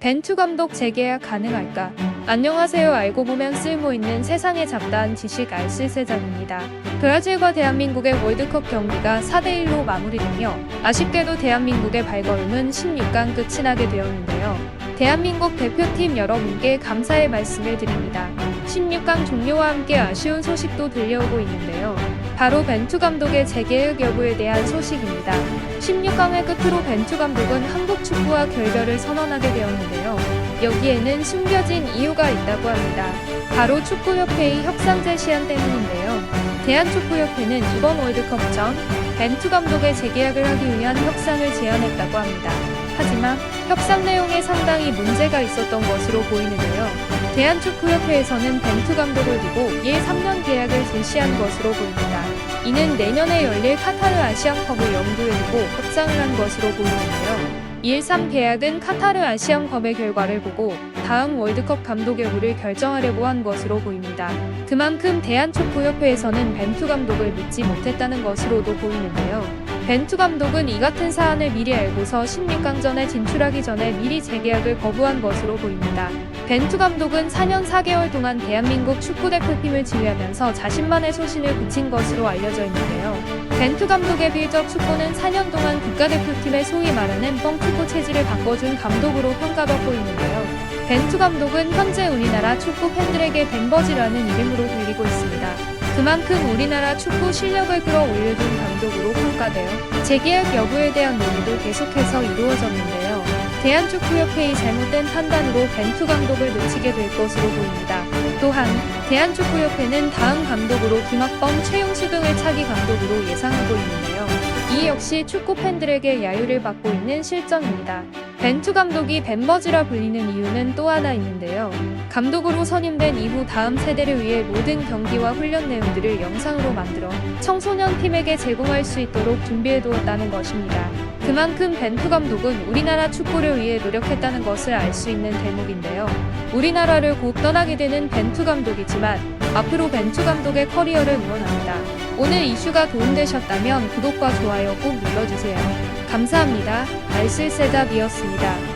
벤투 감독 재계약 가능할까? 안녕하세요. 알고 보면 쓸모 있는 세상의 잡다한 지식 알쓸세장입니다. 브라질과 대한민국의 월드컵 경기가 4대1로 마무리되며 아쉽게도 대한민국의 발걸음은 16강 끝이 나게 되었는데요. 대한민국 대표팀 여러분께 감사의 말씀을 드립니다. 16강 종료와 함께 아쉬운 소식도 들려오고 있는데요. 바로 벤투 감독의 재계약 여부에 대한 소식입니다. 16강을 끝으로 벤투 감독은 한국 축구와 결별을 선언하게 되었는데요. 여기에는 숨겨진 이유가 있다고 합니다. 바로 축구협회의 협상 제시안 때문인데요. 대한축구협회는 이번 월드컵 전 벤투 감독의 재계약을 하기 위한 협상을 제안했다고 합니다. 하지만 협상 내용에 상당히 문제가 있었던 것으로 보이는데요. 대한축구협회에서는 벤투 감독을 두고 예 3년 계약을 제시한 것으로 보입니다. 이는 내년에 열릴 카타르 아시안컵을 염두에 두고 협상을 한 것으로 보이는데요. 1-3 계약은 카타르 아시안컵의 결과를 보고 다음 월드컵 감독 여부를 결정하려고 한 것으로 보입니다. 그만큼 대한축구협회에서는 벤투 감독을 믿지 못했다는 것으로도 보이는데요. 벤투 감독은 이 같은 사안을 미리 알고서 16강전에 진출하기 전에 미리 재계약을 거부한 것으로 보입니다. 벤투 감독은 4년 4개월 동안 대한민국 축구대표팀을 지휘하면서 자신만의 소신을 굳힌 것으로 알려져 있는데요. 벤투 감독의 빌적 축구는 4년 동안 국가대표팀의 소위 말하는 뻥축구 체질을 바꿔준 감독으로 평가받고 있는데요. 벤투 감독은 현재 우리나라 축구 팬들에게 벤버지라는 이름으로 불리고 있습니다. 그만큼 우리나라 축구 실력을 끌어올려준 감독으로 평가되어 재계약 여부에 대한 논의도 계속해서 이루어졌는데요. 대한축구협회의 잘못된 판단으로 벤투 감독을 놓치게 될 것으로 보입니다. 또한 대한축구협회는 다음 감독으로 김학범, 최용수 등을 차기 감독으로 예상하고 있는데요. 이 역시 축구 팬들에게 야유를 받고 있는 실정입니다. 벤투 감독이 벤버지라 불리는 이유는 또 하나 있는데요. 감독으로 선임된 이후 다음 세대를 위해 모든 경기와 훈련 내용들을 영상으로 만들어 청소년 팀에게 제공할 수 있도록 준비해 두었다는 것입니다. 그만큼 벤투 감독은 우리나라 축구를 위해 노력했다는 것을 알 수 있는 대목인데요. 우리나라를 곧 떠나게 되는 벤투 감독이지만 앞으로 벤투 감독의 커리어를 응원합니다. 오늘 이슈가 도움되셨다면 구독과 좋아요 꼭 눌러주세요. 감사합니다. 알쓸세잡이었습니다.